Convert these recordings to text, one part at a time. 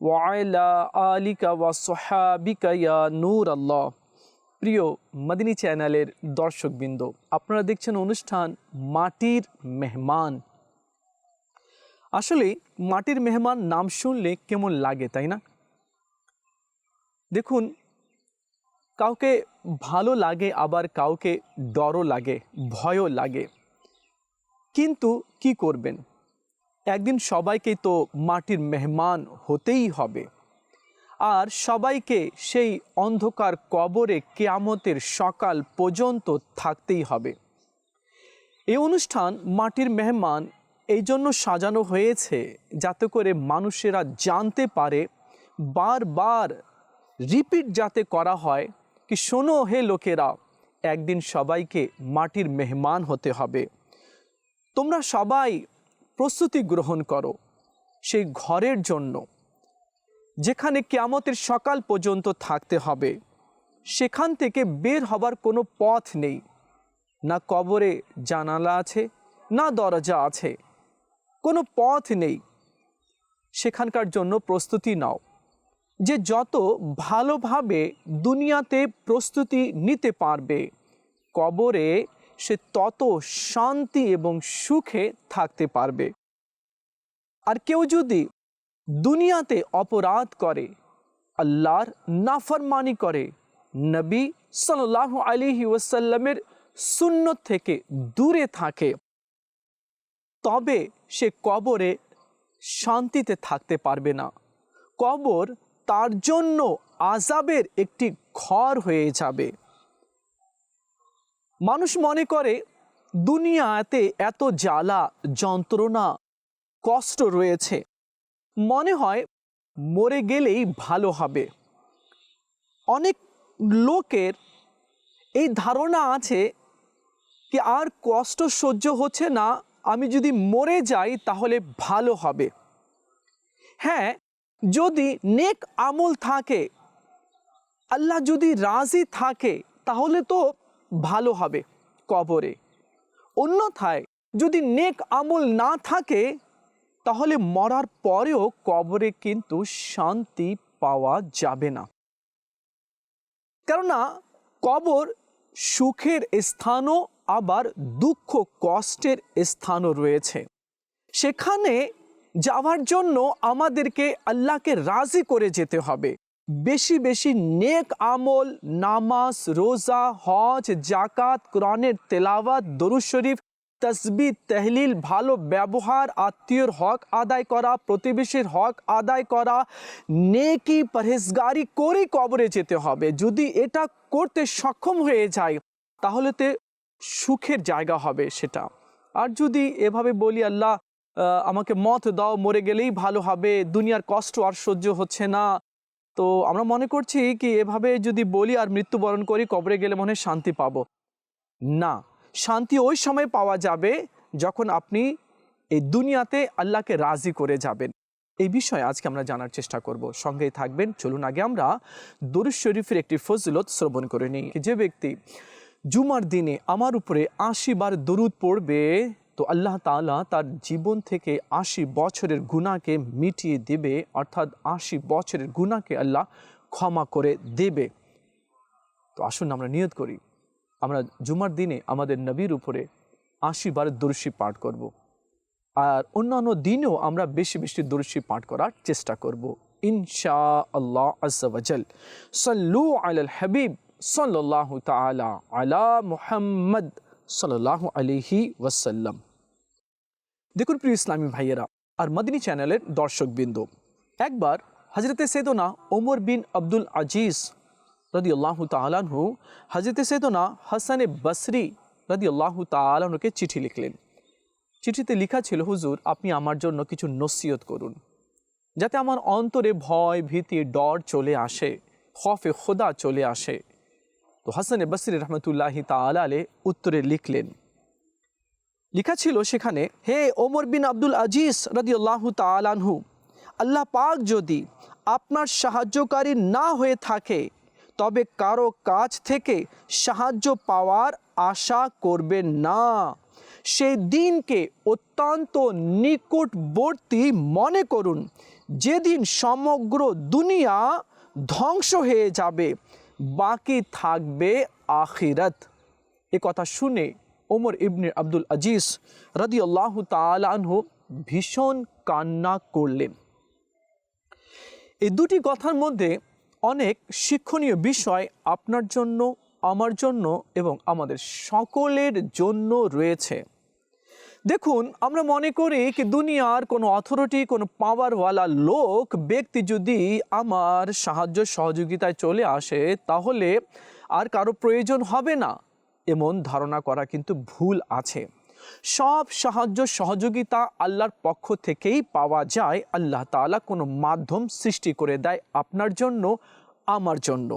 ওয়াইলা আলিকা ওয়া সোহাবিকা নূর আল্লাহ প্রিয় মদিনী চ্যানেলের দর্শকবৃন্দ, আপনারা দেখছেন অনুষ্ঠান মাটির মেহমান। আসলে মাটির মেহমান নাম শুনলে কেমন লাগে, তাই না? দেখুন, কাউকে ভালো লাগে, আবার কাউকে ডরও লাগে, ভয়ও লাগে। কিন্তু কি করবেন? একদিন সবাইকে তো মাটির মেহমান হতেই হবে। আর সবাইকে সেই অন্ধকার কবরে কেয়ামতের সকাল পর্যন্ত থাকতেই হবে। এই অনুষ্ঠান মাটির মেহমান এই জন্য সাজানো হয়েছে যাতে করে মানুষেরা জানতে পারে, বারবার রিপিট যাতে করা হয় কি শোনো হে লোকেরা, একদিন সবাইকে মাটির মেহমান হতে হবে। তোমরা সবাই প্রস্তুতি গ্রহণ করো সেই ঘরের জন্য। যেখানে কেয়ামতের সকাল পর্যন্ত থাকতে হবে, সেখান থেকে বের হবার কোনো পথ নেই। না কবরে জানালা আছে, না দরজা আছে। কোনো পথ নেই। সেখানকার জন্য প্রস্তুতি নাও, যে যত ভালোভাবে দুনিয়াতে প্রস্তুতি নিতে পারবে, কবরে সে তত শান্তি এবং সুখে থাকতে পারবে। আর কেউ যদি দুনিয়াতে অপরাধ করে, আল্লাহর নাফরমানি করে, নবী সাল্লাহ আলিহি ওয়াসাল্লামের শূন্য থেকে দূরে থাকে, তবে সে কবরে শান্তিতে থাকতে পারবে না। কবর তার জন্য আজাবের একটি ঘর হয়ে যাবে। মানুষ মনে করে, দুনিয়াতে এত জ্বালা, যন্ত্রণা, কষ্ট রয়েছে। মনে হয় মরে গেলেই ভালো হবে। অনেক লোকের এই ধারণা আছে কি আর কষ্ট সহ্য হচ্ছে না, আমি যদি মরে যাই তাহলে ভালো হবে। হ্যাঁ যদি নেক আমল থাকে, আল্লাহ যদি রাজি থাকে, তাহলে তো ভালো হবে কবরে। অন্যথায় যদি নেক আমল না থাকে, তাহলে মরার পরেও কবরে কিন্তু শান্তি পাওয়া যাবে না। কেননা কবর সুখের স্থানও, আবার দুঃখ কষ্টের স্থানও রয়েছে। সেখানে যাওয়ার জন্য আমাদেরকে আল্লাহকে রাজি করে যেতে হবে। বেশি বেশি নেক আমল, নামাজ, রোজা, হজ জাকাত কোরআনের তেলাওয়াত, দরুদ শরীফ, তসবি, তেহলিল, ভালো ব্যবহার, আত্মীয়র হক আদায় করা, প্রতিবেশীর হক আদায় করা, নেকি পরহেজগারি করে কবরে যেতে হবে। যদি এটা করতে সক্ষম হয়ে যায় তাহলে তে সুখের জায়গা হবে সেটা। আর যদি এভাবে বলি, আল্লাহ আমাকে মত দাও, মরে গেলেই ভালো হবে, দুনিয়ার কষ্ট আর সহ্য হচ্ছে না। তো আমরা মনে করছি কি, এভাবে যদি বলি আর মৃত্যুবরণ করি, কবরে গেলে মনে শান্তি পাব। না, শান্তি ওই সময় পাওয়া যাবে যখন আপনি এই দুনিয়াতে আল্লাহকে রাজি করে যাবেন। এই বিষয়ে আজকে আমরা জানার চেষ্টা করব। সঙ্গেই থাকবেন। চলুন আগে আমরা দরুদ শরীফের একটি ফজিলত শ্রবণ করে নিই। যে ব্যক্তি, জুমার দিনে আমার উপরে আশি বার দরুদ পড়বে তো আল্লাহ তাআলা তার জীবন থেকে আশি বছরের গুণাকে মিটিয়ে দেবে, অর্থাৎ আশি বছরের গুণাকে আল্লাহ ক্ষমা করে দেবে তো আসুন আমরা নিয়ত করি, আমরা জুমার দিনে আমাদের নবীর উপরে আশি বার দর্শী পাঠ করব। আর অন্যান্য দিনেও আমরা বেশি বেশি দর্শী পাঠ করার চেষ্টা করব। ইনশা আল্লাহ আজাল সাল্লু আল হাবিব সাল্লাহ তালা আলা মুহাম্মদ সাল্লাহ আলিহি ওয়াসাল্লাম দেখুন প্রিয় ইসলামী ভাইয়েরা আর মদিনী চ্যানেলের দর্শকবৃন্দ। একবার হজরতে সেদনা ওমর বিন আব্দুল আজিজ রদি আল্লাহ তালাহু হজরতে সেদনা হাসানে বসরি রদি আল্লাহ তালাহকে চিঠি লিখলেন। চিঠিতে লেখা ছিল, হুজুর, আপনি আমার জন্য কিছু নসিহত করুন, যাতে আমার অন্তরে ভয়, ভীতি, ডর চলে আসে, খফে খোদা চলে আসে। তো হাসান বসরি রহমতুল্লাহি তালা উত্তরে লিখলেন লেখা ছিল সেখানে, হে ওমর বিন আব্দুল আজিজ রদিউল্লাহ তালানহু আল্লাহ পাক যদি আপনার সাহায্যকারী না হয়ে থাকে, তবে কারও কাছ থেকে সাহায্য পাওয়ার আশা করবেন না। সেই দিনকে অত্যন্ত নিকটবর্তী মনে করুন, যেদিন সমগ্র দুনিয়া ধ্বংস হয়ে যাবে, বাকি থাকবে আখিরাত। এ কথা শুনে ওমর ইবনে আব্দুল আজিজ রদি আল্লাহ তালানহু ভীষণ কান্না করলেন। এই দুটি কথার মধ্যে অনেক শিক্ষণীয় বিষয় আপনার জন্য, আমার জন্য এবং আমাদের সকলের জন্য রয়েছে। দেখুন, আমরা মনে করি কি দুনিয়ার কোনো অথরিটি কোনো পাওয়ারওয়ালা লোক, ব্যক্তি যদি আমার সাহায্য সহযোগিতায় চলে আসে, তাহলে আর কারও প্রয়োজন হবে না। এমন ধারণা করা কিন্তু ভুল আছে। সব সাহায্য সহযোগিতা আল্লাহর পক্ষ থেকেই পাওয়া যায়। আল্লাহ তাআলা কোনো মাধ্যম সৃষ্টি করে দেয় আপনার জন্য, আমার জন্য।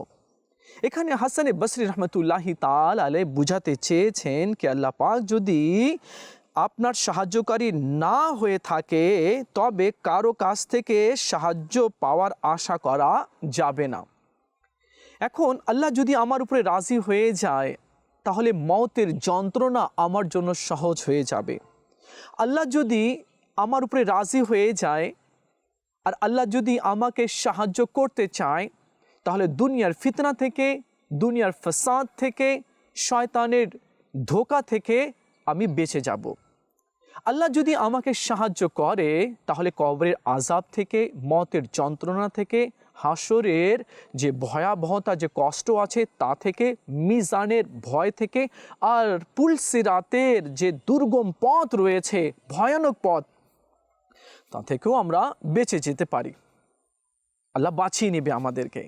এখানে হাসানে বসরি রহমতুল্লাহি তাল আলে বুঝাতে চেয়েছেন কি আল্লাহ পাক যদি আপনার সাহায্যকারী না হয়ে থাকে, তবে কারও কাছ থেকে সাহায্য পাওয়ার আশা করা যাবে না। এখন আল্লাহ যদি আমার উপরে রাজি হয়ে যায় তাহলে মতের যন্ত্রণা আমার জন্য সহজ হয়ে যাবে। আল্লাহ যদি আমার উপরে রাজি হয়ে যায়, আর আল্লাহ যদি আমাকে সাহায্য করতে চায়, তাহলে দুনিয়ার ফিতনা থেকে, দুনিয়ার ফসাদ থেকে, শয়তানের ধোকা থেকে আমি বেঁচে যাব। আল্লাহ যদি আমাকে সাহায্য করে, তাহলে কবরের আজাব থেকে মতের যন্ত্রণা থেকে হাসরের যে ভয়াবহতা, যে কষ্ট আছে তা থেকে, মিজানের ভয় থেকে আর পুলসিরাতের যে দুর্গম পথ রয়েছে, ভয়ানক পথ, তা থেকেও আমরা বেঁচে যেতে পারি। আল্লাহ বাঁচিয়ে নেবে আমাদেরকে।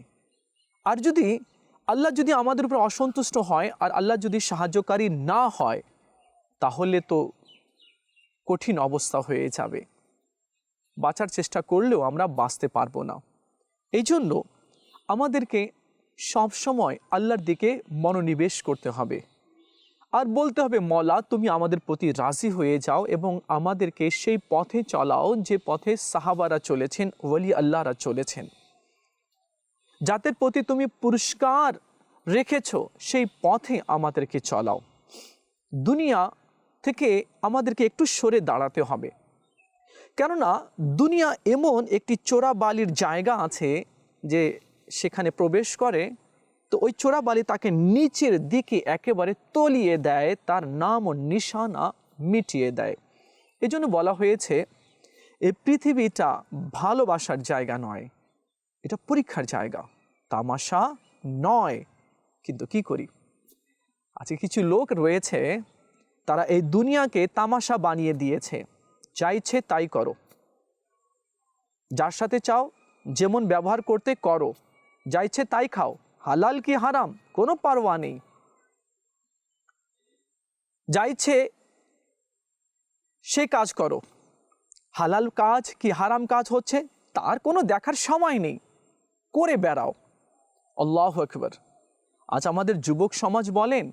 আর যদি, আল্লাহ যদি আমাদের উপর অসন্তুষ্ট হয় আর আল্লাহ যদি সাহায্যকারী না হয়, তাহলে তো কঠিন অবস্থা হয়ে যাবে। বাঁচার চেষ্টা করলেও আমরা বাঁচতে পারব না। এই জন্য আমাদেরকে সবসময় আল্লাহর দিকে মনোনিবেশ করতে হবে। আর বলতে হবে, মলা, তুমি আমাদের প্রতি রাজি হয়ে যাও এবং আমাদেরকে সেই পথে চলাও যে পথে সাহাবারা চলেছেন, ওলি আল্লাহরা চলেছেন। যাদের প্রতি তুমি পুরস্কার রেখেছ, সেই পথে আমাদেরকে চলাও। দুনিয়া থেকে আমাদেরকে একটু সরে দাঁড়াতে হবে। কেননা দুনিয়া এমন একটি চোরা বালির জায়গা আছে যে সেখানে প্রবেশ করে, তো ওই চোরা বালি তাকে নিচের দিকে একেবারে তলিয়ে দেয়, তার নাম ও নিশানা মিটিয়ে দেয়। এজন্য বলা হয়েছে এই পৃথিবীটা ভালোবাসার জায়গা নয়, এটা পরীক্ষার জায়গা। তামাশা নয়, কিন্তু কি করি? আজকে কিছু লোক রয়েছে, তারা এই দুনিয়াকে তামাশা বানিয়ে দিয়েছে। যা ইচ্ছে তাই করো। যার সাথে চাও, যেমন ব্যবহার করতে করো। যা ইচ্ছে তাই খাও, হালাল কি হারাম, কোনো পারোয়া নেই। যা ইচ্ছে সে কাজ করো। হালাল কাজ কি হারাম কাজ হচ্ছে, তার কোনো দেখার সময় নেই। করে বেড়াও। আল্লাহ আকবর। আজ আমাদের যুবক সমাজ বলেন,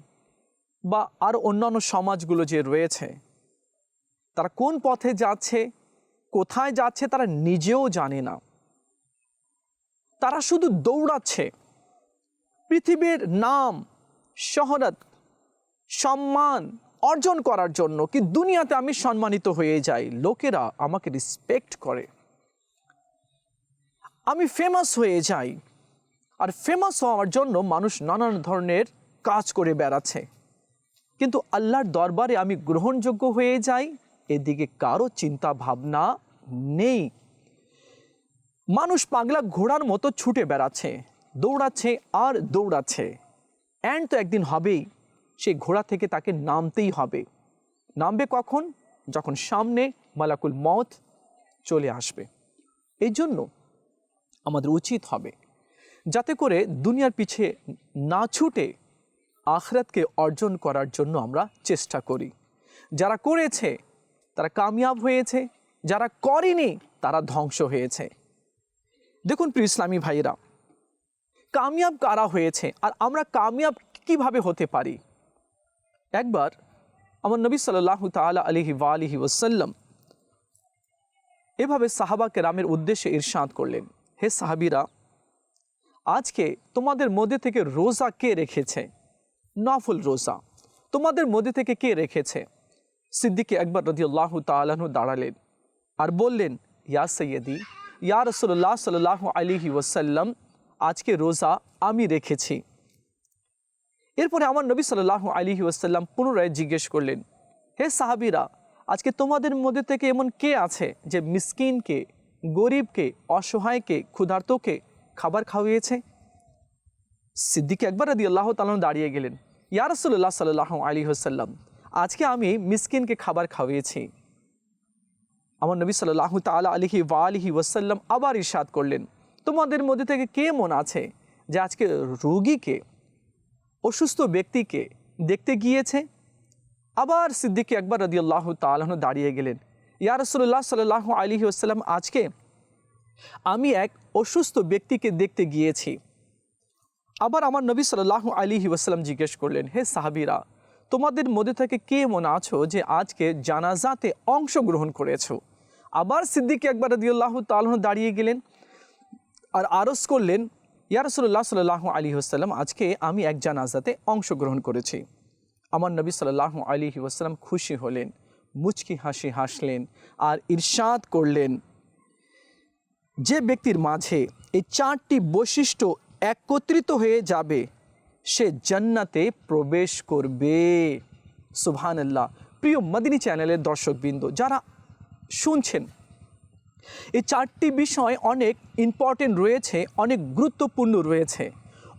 বা আর অন্যান্য সমাজগুলো যে রয়েছে তারা কোন পথে যাচ্ছে, কোথায় যাচ্ছে তারা নিজেও জানে না। তারা শুধু দৌড়াচ্ছে। পৃথিবীর নাম শহরত সম্মান অর্জন করার জন্য কি দুনিয়াতে আমি সম্মানিত হয়ে যাই, লোকেরা আমাকে রেসপেক্ট করে। আমি ফেমাস হয়ে যাই আর ফেমাস হওয়ার জন্য মানুষ নানান ধরনের কাজ করে বেড়াচ্ছে। কিন্তু আল্লাহর দরবারে আমি গ্রহণযোগ্য হয়ে যাই এদিকে কারও চিন্তা ভাবনা নেই। মানুষ পাগলা ঘোড়ার মতো ছুটে বেড়াচ্ছে, দৌড়াচ্ছে আর দৌড়াচ্ছে। অ্যান্ড তো একদিন হবেই সেই ঘোড়া থেকে তাকে নামতেই হবে। নামবে কখন? যখন সামনে মালাকুল মত চলে আসবে। এই জন্য আমাদের উচিত হবে, যাতে করে দুনিয়ার পিছে না ছুটে আখরাতকে অর্জন করার জন্য আমরা চেষ্টা করি। যারা করেছে তারা কামিয়াব হয়েছে, যারা করেনি তারা ধ্বংস হয়েছে। দেখুন প্রিয় ইসলামী ভাইরা কামিয়াব কারা হয়েছে আর আমরা কামিয়াব কীভাবে হতে পারি? একবার আমার নবী সাল্লাহ তালা আলহি আলিহি ওসাল্লাম এভাবে সাহাবা কেরামের উদ্দেশ্যে ইরশাদ করলেন। হে সাহাবিরা, আজকে তোমাদের মধ্যে থেকে রোজা কে রেখেছে? নফল রোজা। তোমাদের মধ্যে থেকে কে রেখেছে? সিদ্দিকে একবার রদিউল্লাহ তালাহু দাঁড়ালেন আর বললেন, ইয়া সৈয়দি ইয়া রসল্লাহ সাল্লাহ আলিহি ওসাল্লাম আজকে রোজা আমি রেখেছি। এরপরে আমার নবী সাল্লাহ আলিহি ওসাল্লাম পুনরায় জিজ্ঞেস করলেন, হে সাহাবিরা, আজকে তোমাদের মধ্যে থেকে এমন কে আছে যে মিসকিনকে, গরিবকে, অসহায়কে, ক্ষুধার্তকে খাবার খাওয়িয়েছে? সিদ্দিকে একবার রদি আল্লাহ তালন দাঁড়িয়ে গেলেন, ইয়া রসল্লাহ সাল্লাহ আলী হোসাল্লাম আজকে আমি মিসকিনকে খাবার খাওয়িয়েছি। আমার নবী সাল্লাহ তালা আলিহি ওয়া আলিহি ওয়াসাল্লাম আবার ইরশাদ করলেন। তোমাদের মধ্যে থেকে কে মন আছে যে আজকে রোগীকে, অসুস্থ ব্যক্তিকে দেখতে গিয়েছে? আবার সিদ্দিকে একবার রদি আল্লাহ তালন দাঁড়িয়ে গেলেন। ইয়া রসল্লাহ সাল্লাহ আলিহি ওসাল্লাম আজকে আমি এক অসুস্থ ব্যক্তিকে দেখতে গিয়েছি। আবার আমার নবী সাল্লাহ আলিহি ওয়াসাল্লাম জিজ্ঞেস করলেন, হে সাহাবিরা তোমাদের মধ্যে থেকে কে মনে আছো যে আজকে জানাজাতে অংশগ্রহণ করেছ? আবার সিদ্দিকে একবার রদিউল্লাহ তালন দাঁড়িয়ে গেলেন আর আরস করলেন, ইয়া রসল্লাহ সাল্লাহ আলী আসাল্লাম আজকে আমি এক জানাজাতে অংশগ্রহণ করেছি। আমার নবী সাল্লাহ আলী ওয়াসাল্লাম খুশি হলেন, মুচকি হাসি হাসলেন আর ইরশাদ করলেন। যে ব্যক্তির মাঝে এই চারটি বৈশিষ্ট্য একত্রিত হয়ে যাবে সে জান্নাতে প্রবেশ করবে। সুবহানাল্লাহ। প্রিয় মদিনী চ্যানেলের দর্শকবৃন্দ, যারা শুনছেন, এই চারটি বিষয় অনেক ইম্পর্টেন্ট রয়েছে, অনেক গুরুত্বপূর্ণ রয়েছে।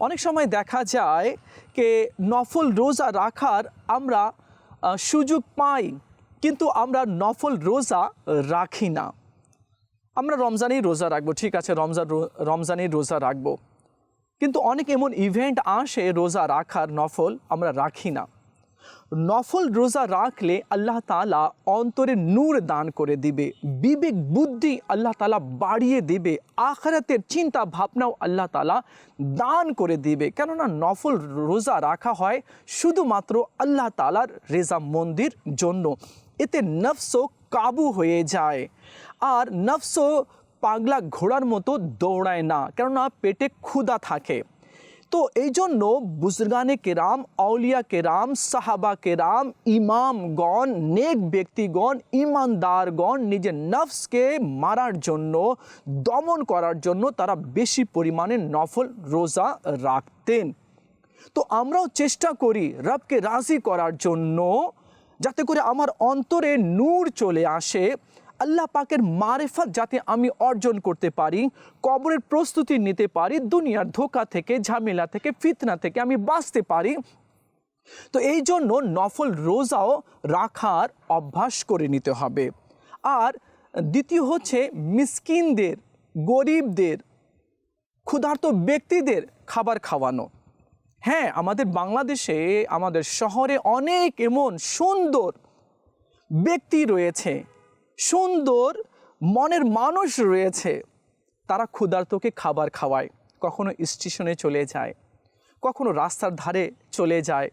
অনেক সময় দেখা যায় যে নফল রোজা রাখার আমরা সুযোগ পাই, কিন্তু আমরা নফল রোজা রাখি না। আমরা রমজানেই রোজা রাখব, ঠিক আছে, রমজান রমজানেই রোজা রাখব। কিন্তু অনেক এমন ইভেন্ট আসে রোজা রাখার নফল আমরা রাখি না। নফল রোজা রাখলে আল্লাহ তালা অন্তরে নূর দান করে দিবে, বিবেক বুদ্ধি আল্লাহ তালা বাড়িয়ে দিবে, আখরাতের চিন্তা ভাবনাও আল্লাহ তালা দান করে দিবে। কেননা নফল রোজা রাখা হয় শুধুমাত্র আল্লাহ তালার রেজা মন্দির জন্য। এতে নফসও কাবু হয়ে যায়। আর নফসও পাগলা ঘোড়ার মতো দৌড়ায় না, কেননা পেটে ক্ষুধা থাকে। তো এই জন্য বুজরগানে কেরাম, আউলিয়া কেরাম, সাহাবা কেরাম, ইমামগণ, নেক ব্যক্তিগণ, ইমানদারগণ নিজের নফসকে মারার জন্য, দমন করার জন্য তারা বেশি পরিমাণে নফল রোজা রাখতেন। তো আমরাও চেষ্টা করি রবকে রাজি করার জন্য, যাতে করে আমার অন্তরে নূর চলে আসে। আল্লাহ পাকের মারেফত যাতে আমি অর্জন করতে পারি, কবরের প্রস্তুতি নিতে পারি, দুনিয়ার ধোকা থেকে, ঝামেলা থেকে, ফিতনা থেকে আমি বাঁচতে পারি। তো এই জন্য নফল রোজাও রাখার অভ্যাস করে নিতে হবে। আর দ্বিতীয় হচ্ছে মিসকিনদের, গরিবদের, ক্ষুধার্ত ব্যক্তিদের খাবার খাওয়ানো। হ্যাঁ আমাদের বাংলাদেশে, আমাদের শহরে অনেক এমন সুন্দর ব্যক্তি রয়েছে। সুন্দর মনের মানুষ রয়েছে। তারা ক্ষুধার্তকে খাবার খাওয়ায়, কখনো স্টেশনে চলে যায়, কখনো রাস্তার ধারে চলে যায়।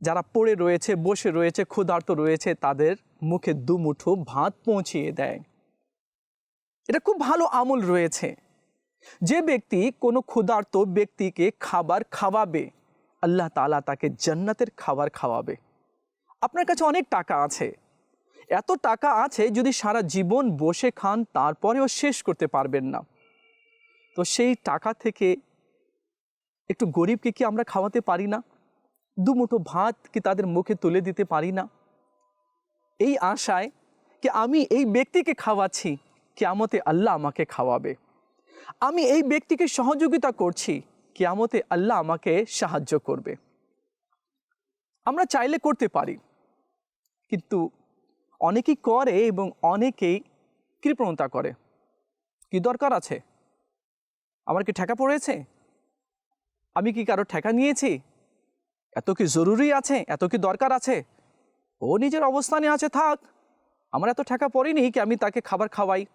যারা পড়ে রয়েছে, বসে রয়েছে, ক্ষুধার্ত রয়েছে, তাদের মুখে দুমুঠো ভাত পৌঁছিয়ে দেয়। এটা খুব ভালো আমল রয়েছে। যে ব্যক্তি কোনো ক্ষুধার্ত ব্যক্তিকে খাবার খাওয়াবে, আল্লাহ তালা তাকে জান্নাতের খাবার খাওয়াবে। আপনার কাছে অনেক টাকা আছে এত টাকা আছে যদি সারা জীবন বসে খান, তারপরেও শেষ করতে পারবেন না। তো সেই টাকা থেকে একটু গরিবকে কি আমরা খাওয়াতে পারি না? দুমুঠো ভাত কি তাদের মুখে তুলে দিতে পারি না? এই আশায় কি আমি এই ব্যক্তিকে খাওয়াচ্ছি, কেয়ামতে আল্লাহ আমাকে খাওয়াবে। আমি এই ব্যক্তিকে সহযোগিতা করছি, কেয়ামতে আল্লাহ আমাকে সাহায্য করবে। আমরা চাইলে করতে পারি, কিন্তু অনেকেই করে এবং অনেকেই কৃপণতা করে। কি দরকার আছে? আমার কি ঠেকা পড়েছে? আমি কি কারও ঠেকা নিয়েছি? এত কি জরুরি আছে? এত কি দরকার আছে? ও নিজের অবস্থানে আছে, থাক। আমার এত ঠেকা পড়েনি কি আমি তাকে খাবার খাওয়াই?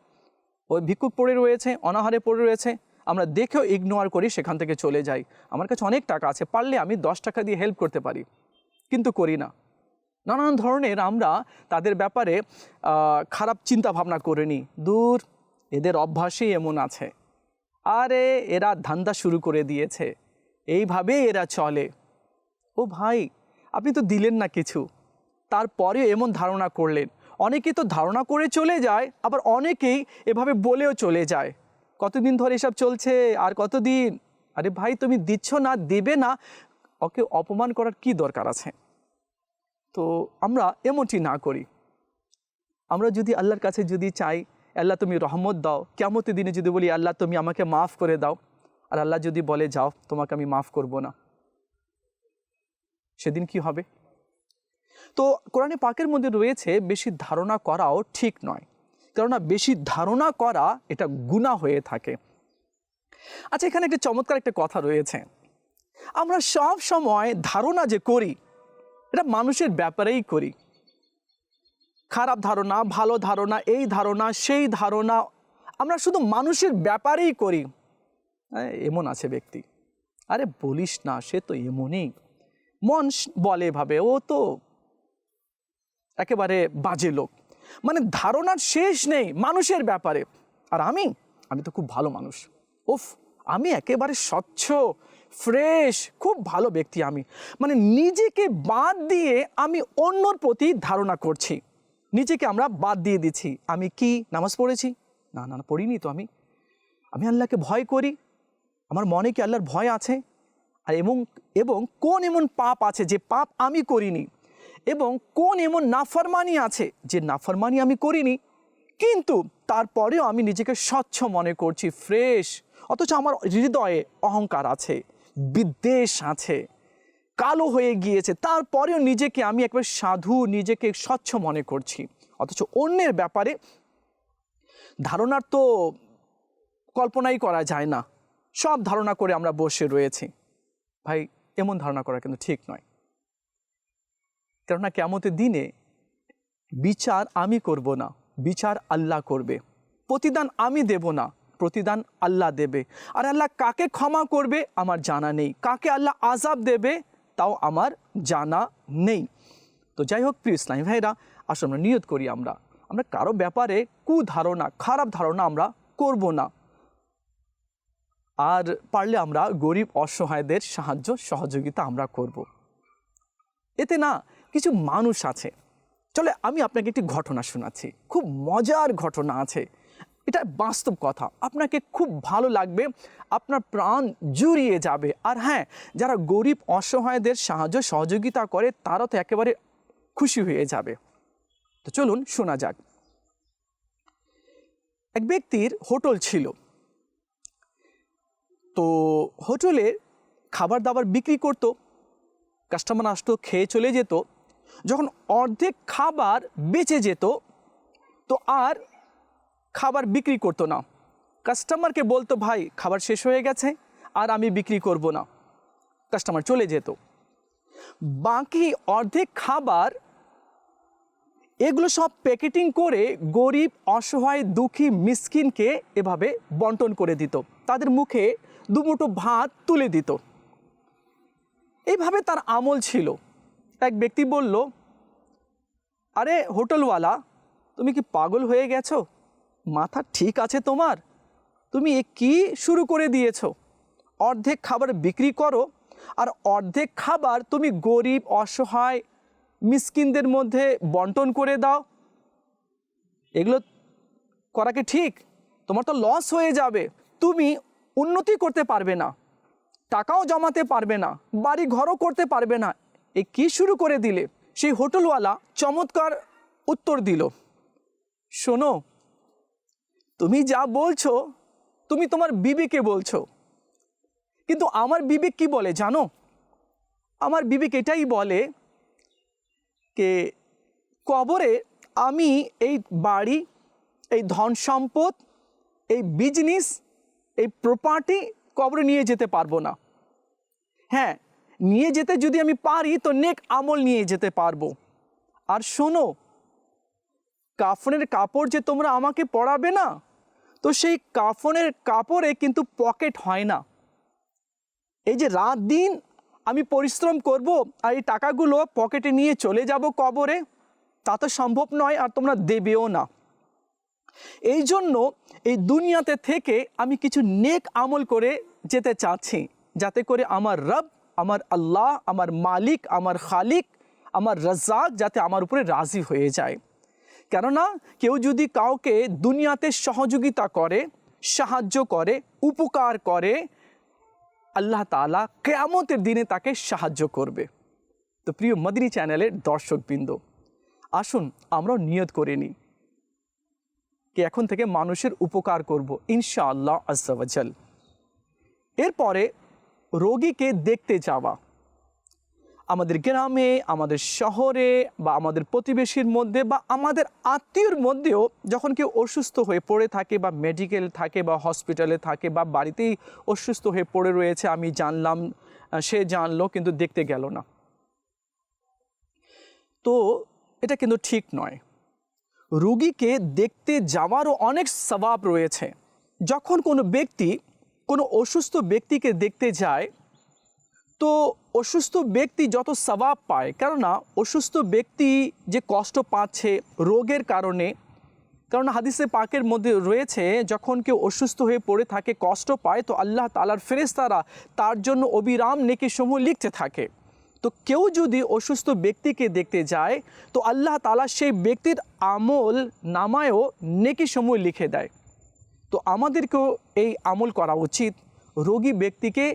ওই ভিক্ষুক পড়ে রয়েছে, অনাহারে পড়ে রয়েছে, আমরা দেখেও ইগনোর করি, সেখান থেকে চলে যাই। আমার কাছে অনেক টাকা আছে, পারলে আমি দশ টাকা দিয়ে হেল্প করতে পারি। কিন্তু করি না। নানান ধরনের আমরা তাদের ব্যাপারে খারাপ চিন্তা ভাবনা করে নিই। দূর, এদের অভ্যাসই এমন আছে। আরে, এরা ধান্দা শুরু করে দিয়েছে। এইভাবে এরা চলে। ও ভাই, আপনি তো দিলেন না কিছু। তারপরেও এমন ধারণা করলেন। অনেকে তো ধারণা করে চলে যায়, আবার অনেকেই এভাবে বলেও চলে যায়। কতদিন ধরে এসব চলছে? আর কতদিন? আরে ভাই, তুমি দিচ্ছ না, দেবে না। ওকে অপমান করার কি দরকার আছে? তো আমরা এমনটি না করি। আমরা যদি আল্লাহর কাছে যদি চাই, আল্লাহ তুমি রহমত দাও কেমতের দিনে যদি বলি, আল্লাহ, তুমি আমাকে মাফ করে দাও। আর আল্লাহ যদি বলে, যাও, তোমাকে আমি মাফ করব না। সেদিন কি হবে? তো কোরআনে পাকের মধ্যে রয়েছে, বেশি ধারণা করাও ঠিক নয়। কেননা বেশি ধারণা করা, এটা গুণা হয়ে থাকে। আচ্ছা এখানে একটা চমৎকার একটা কথা রয়েছে। আমরা সব সময় ধারণা যে করি এটা মানুষের ব্যাপারেই করি। খারাপ ধারণা, ভালো ধারণা, এই ধারণা, সেই ধারণা, আমরা শুধু মানুষের ব্যাপারেই করি। এমন আছে ব্যক্তি। আরে, বলিস না, সে তো এমনই। মন বলে ভাবে ও তো একেবারে বাজে লোক। মানে ধারণার শেষ নেই মানুষের ব্যাপারে। আর আমি? আমি তো খুব ভালো মানুষ। ওফ আমি একেবারে স্বচ্ছ ফ্রেশ, খুব ভালো ব্যক্তি আমি। মানে নিজেকে বাদ দিয়ে আমি অন্যর প্রতি ধারণা করছি। নিজেকে আমরা বাদ দিয়ে দিচ্ছি। আমি কি নামাজ পড়েছি? না না পড়িনি তো আমি। আমি আল্লাহকে ভয় করি। আমার মনে কি আল্লাহর ভয় আছে? আর এবং এবং কোন এমন পাপ আছে যে পাপ আমি করিনি? এবং কোন এমন নাফরমানি আছে যে নাফরমানি আমি করিনি? কিন্তু তারপরেও আমি নিজেকে স্বচ্ছ মনে করছি, ফ্রেশ। অথচ আমার হৃদয়ে অহংকার আছে। বিদ্বেষ আছে, কালো হয়ে গিয়েছে। তারপরেও নিজেকে আমি একবার সাধু, নিজেকে স্বচ্ছ মনে করছি। অথচ অন্যের ব্যাপারে ধারণার তো কল্পনাই করা যায় না। সব ধারণা করে আমরা বসে রয়েছি। ভাই, এমন ধারণা করা কিন্তু ঠিক নয়। কেননা কেমতের দিনে বিচার আমি করব না, বিচার আল্লাহ করবে। প্রতিদান আমি দেব না। প্রতিদান আল্লাহ দেবে। আর আল্লাহ কাকে ক্ষমা করবে আমার জানা নেই। কাকে আল্লাহ আজাব দেবে তাও আমার জানা নেই। তো যাই হোক, প্রিয় ইসলামী ভাইরা আসলে আমরা নিয়ত করি আমরা। আমরা কারও ব্যাপারে কুধারণা, খারাপ ধারণা আমরা করব না। আর পারলে আমরা গরিব অসহায়দের সাহায্য, সহযোগিতা আমরা করব। এতে না কিছু মানুষ আছে। চলে, আমি আপনাকে একটি ঘটনা শোনাচ্ছি। খুব মজার ঘটনা আছে। এটা বাস্তব কথা। আপনাকে খুব ভালো লাগবে, আপনার প্রাণ জুড়িয়ে যাবে। আর হ্যাঁ যারা গরিব, অসহায়দের সাহায্য, সহযোগিতা করে, তারা তো একেবারে খুশি হয়ে যাবে। তো চলুন শোনা যাক। এক ব্যক্তির হোটেল ছিল। তো হোটেলে খাবার দাবার বিক্রি করতো, কাস্টমার আসতো, খেয়ে চলে যেত। যখন অর্ধেক খাবার বেঁচে যেত, তো আর খাবার বিক্রি করতো না। কাস্টমারকে বলতো, ভাই, খাবার শেষ হয়ে গেছে, আর আমি বিক্রি করব না। কাস্টমার চলে যেত। বাকি অর্ধেক খাবার এগুলো সব প্যাকেটিং করে গরিব, অসহায়, দুঃখী মিসকিনকে এভাবে বন্টন করে দিত। তাদের মুখে দুমুঠো ভাত তুলে দিত। এইভাবে তার আমল ছিল। এক ব্যক্তি বলল, আরে, হোটেলওয়ালা, তুমি কি পাগল হয়ে গেছো? মাথা ঠিক আছে তোমার? তুমি এ কি শুরু করে দিয়েছ? অর্ধেক খাবার বিক্রি করো আর অর্ধেক খাবার তুমি গরিব, অসহায়, মিসকিনদের মধ্যে বন্টন করে দাও। এগুলো করা কি ঠিক? তোমার তো লস হয়ে যাবে। তুমি উন্নতি করতে পারবে না। টাকাও জমাতে পারবে না। বাড়ি ঘরও করতে পারবে না। এ কি শুরু করে দিলে? সেই হোটেলওয়ালা চমৎকার উত্তর দিল। শোনো তুমি যা বলছো, তুমি তোমার বিবেকে বলছো। কিন্তু আমার বিবেক কি বলে জানো? আমার বিবেক এটাই বলে কে কবরে আমি এই বাড়ি, এই ধন সম্পদ, এই বিজনেস এই প্রপার্টি কবরে নিয়ে যেতে পারব না। হ্যাঁ নিয়ে যেতে যদি আমি পারি তো নেক আমল নিয়ে যেতে পারব। আর শোনো, কাফনের কাপড় যে তোমরা আমাকে পড়াবে না তো সেই কাফনের কাপড়ে কিন্তু পকেট হয় না। এই যে রাত দিন আমি পরিশ্রম করব আর এই টাকাগুলো পকেটে নিয়ে চলে যাব কবরে, তা তো সম্ভব নয় আর তোমরা দেবেও না। এই জন্য এই দুনিয়াতে থেকে আমি কিছু নেক আমল করে যেতে চাচ্ছি, যাতে করে আমার রব, আমার আল্লাহ, আমার মালিক, আমার খালিক, আমার রাজ্জাক যাতে আমার উপরে রাজি হয়ে যায়। কেননা কেউ যদি কাউকে দুনিয়াতে সহযোগিতা করে, সাহায্য করে, উপকার করে, আল্লাহ তালা কেয়ামতের দিনে তাকে সাহায্য করবে। তো প্রিয় মদিনী চ্যানেলের দর্শকবৃন্দ, আসুন আমরাও নিয়ত করে নিই কি এখন থেকে মানুষের উপকার করব ইনশাআল্লাহ আজ্জাওয়াজাল। এরপরে রোগীকে দেখতে যাওয়া। আমাদের গ্রামে, আমাদের শহরে বা আমাদের প্রতিবেশীর মধ্যে বা আমাদের আত্মীয়র মধ্যেও যখন কেউ অসুস্থ হয়ে পড়ে থাকে বা মেডিকেল থাকে বা হসপিটালে থাকে বা বাড়িতেই অসুস্থ হয়ে পড়ে রয়েছে, আমি জানলাম সে জানলো কিন্তু দেখতে গেল না। তো এটা কিন্তু ঠিক নয়। রুগীকে দেখতে যাওয়ারও অনেক স্বভাব রয়েছে। যখন কোনো ব্যক্তি, কোনো অসুস্থ ব্যক্তিকে দেখতে যায় তো অসুস্থ ব্যক্তি যত স্বভাব পায়, কেননা অসুস্থ ব্যক্তি যে কষ্ট পাচ্ছে রোগের কারণে কারণ হাদিসে পাকের মধ্যে রয়েছে, যখন কেউ অসুস্থ হয়ে পড়ে থাকে, কষ্ট পায়, তো আল্লাহ তালার ফেরেস্তারা তার জন্য অবিরাম নেকি সমূহ লিখতে থাকে। তো কেউ যদি অসুস্থ ব্যক্তিকে দেখতে যায়, তো আল্লাহ তালা সেই ব্যক্তির আমল নামায়ও নেকি সমূহ লিখে দেয়। তো আমাদেরকেও এই আমল করা উচিত, রোগী ব্যক্তিকে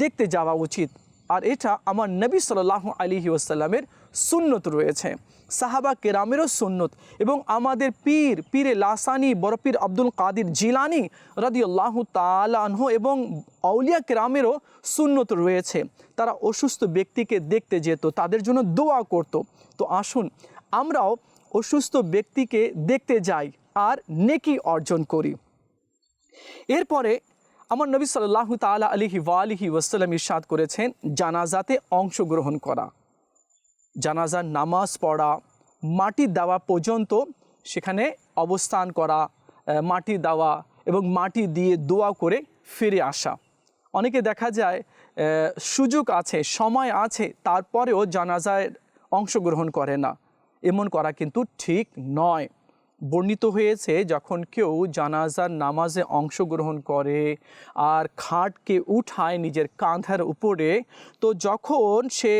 দেখতে যাওয়া উচিত। আর এটা আমার নবী সাল্লাহ আলিহি ওসাল্লামের সুন্নত রয়েছে। সাহাবা কেরামেরও সুন্নত এবং আমাদের পীর, পীরে লাসানি বরপীর আব্দুল কাদির জিলানি রদিউল্লাহ তালাহ এবং আউলিয়া কেরামেরও সুন্নত রয়েছে। তারা অসুস্থ ব্যক্তিকে দেখতে যেত, তাদের জন্য দোয়া করত। তো আসুন, আমরাও অসুস্থ ব্যক্তিকে দেখতে যাই আর নেকি অর্জন করি। এরপরে আমার নবী সাল্লাহ তালা আলিহি ওয়ালিহি ওয়াসাল্লাম ইরশাদ করেছেন, জানাজাতে অংশগ্রহণ করা। জানাজার নামাজ পড়া, মাটি দেওয়া পর্যন্ত সেখানে অবস্থান করা মাটি দেওয়া এবং মাটি দিয়ে দোয়া করে ফিরে আসা। অনেকে দেখা যায় সুযোগ আছে, সময় আছে, তারপরেও জানাজায় অংশগ্রহণ করে না। এমন করা কিন্তু ঠিক নয়। বর্ণিত হয়েছে যখন কেউ জানাজার নামাজে অংশগ্রহণ করে আর খাটকে উঠায় নিজের কাঁধার উপরে, তো যখন সে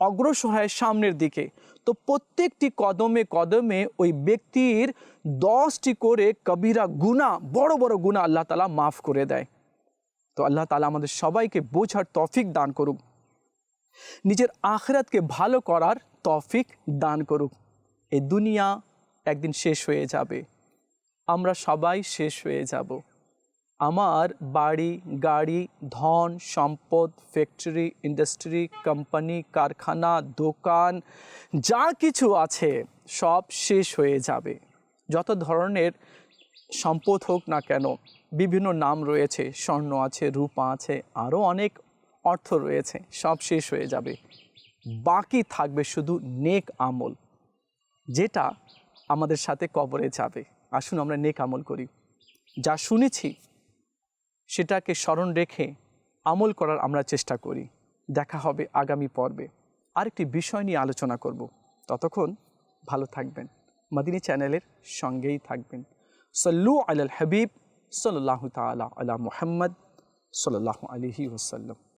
অগ্রসর হয় সামনের দিকে, তো প্রত্যেকটি কদমে কদমে ওই ব্যক্তির দশটি করে কবিরা গুণা বড় বড় গুণা আল্লাহ তালা মাফ করে দেয়। তো আল্লাহ তালা আমাদের সবাইকে বোঝার তফিক দান করুক। নিজের আখরাতকে ভালো করার তফিক দান করুক। এই দুনিয়া একদিন শেষ হয়ে যাবে। আমরা সবাই শেষ হয়ে যাব। আমার বাড়ি, গাড়ি, ধন, সম্পদ ফ্যাক্টরি ইন্ডাস্ট্রি কোম্পানি কারখানা, দোকান, যা কিছু আছে, সব শেষ হয়ে যাবে। যত ধরনের সম্পদ হোক না কেন, বিভিন্ন নাম রয়েছে, স্বর্ণ আছে, রূপা আছে আরও অনেক অর্থ রয়েছে, সব শেষ হয়ে যাবে। বাকি থাকবে শুধু নেক আমল, যেটা আমাদের সাথে কবরে যাবে। আসুন আমরা নেক আমল করি। যা শুনেছি, সেটাকে স্মরণ রেখে আমল করার আমরা চেষ্টা করি। দেখা হবে আগামী পর্বে। আরেকটি বিষয় নিয়ে আলোচনা করব। ততক্ষণ ভালো থাকবেন। মাদিনী চ্যানেলের সঙ্গেই থাকবেন। সল্লু আলাল হাবিব সাল্লাহ তালা আলা মুহাম্মদ সাল্লাহ আলহি ওসাল্লাম